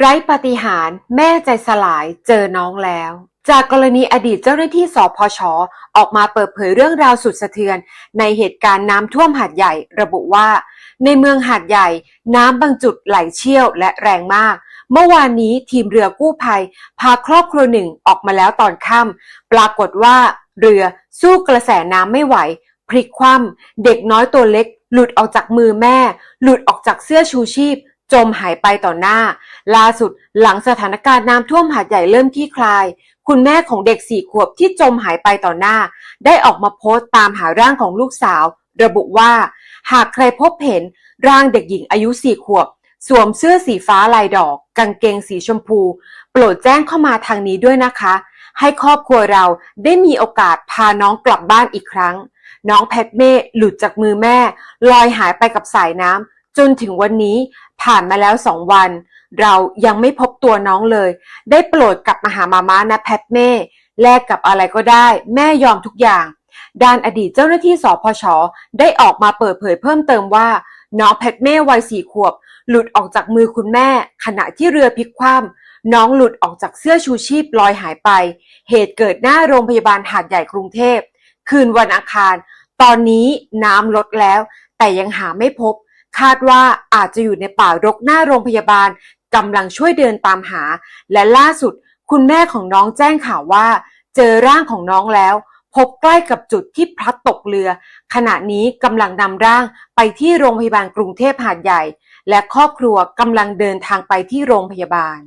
ไร้ปฏิหารแม่ใจสลายเจอน้องแล้ว จากกรณีอดีตเจ้าหน้าที่สพชออกมาเปิดเผยเรื่องราวสุดสะเทือน ในเหตุการณ์น้ำท่วมหาดใหญ่ระบุว่า ในเมืองหาดใหญ่ น้ำบางจุดไหลเชี่ยวและแรงมาก เมื่อวานนี้ทีมเรือกู้ภัย พาครอบครัวหนึ่งออกมาแล้วตอนค่ำปรากฏว่า เรือสู้กระแสน้ำไม่ไหว พลิกคว่ำเด็กน้อยตัวเล็ก หลุดออกจากมือแม่ หลุดออกจากเสื้อชูชีพ จมหายไปต่อหน้า ล่าสุดหลังสถานการณ์น้ำท่วมหาดใหญ่เริ่มคลี่คลาย คุณแม่ของเด็กสี่ขวบที่จมหายไปต่อหน้า ได้ออกมาโพสต์ตามหาร่างของลูกสาว ระบุว่า หากใครพบเห็นร่างเด็กหญิงอายุสี่ขวบ สวมเสื้อสีฟ้าลายดอก กางเกงสีชมพู โปรดแจ้งเข้ามาทางนี้ด้วยนะคะ ให้ครอบครัวเราได้มีโอกาสพาน้องกลับบ้านอีกครั้ง น้องแพทเม่หลุดจากมือแม่ ลอยหายไปกับสายน้ำ จนถึงวันนี้ผ่านมาแล้วสองวัน เรายังไม่พบตัวน้องเลย ได้โปรดกลับมาหามาม่านะแพทเม่แลกกับอะไรก็ได้ แม่ยอมทุกอย่าง ด้านอดีตเจ้าหน้าที่สพช ได้ออกมาเปิดเผยเพิ่มเติมว่า น้องแพทเม่วัยสี่ขวบ หลุดออกจากมือคุณแม่ ขณะที่เรือพลิกคว่ำน้องหลุดออกจากเสื้อชูชีพลอยหายไป เหตุเกิดหน้าโรงพยาบาลหาดใหญ่กรุงเทพ คืนวันอังคาร ตอนนี้น้ำลดแล้ว แต่ยังหาไม่พบ คาดว่าอาจจะอยู่ในป่ารกหน้าโรงพยาบาลกำลังช่วยเดินตามหา และล่าสุด คุณแม่ของน้องแจ้งข่าวว่า เจอร่างของน้องแล้ว พบใกล้กับจุดที่พลัดตกเรือ ขณะนี้กำลังนำร่างไปที่โรงพยาบาลกรุงเทพหาดใหญ่ และครอบครัวกำลังเดินทางไปที่โรงพยาบาล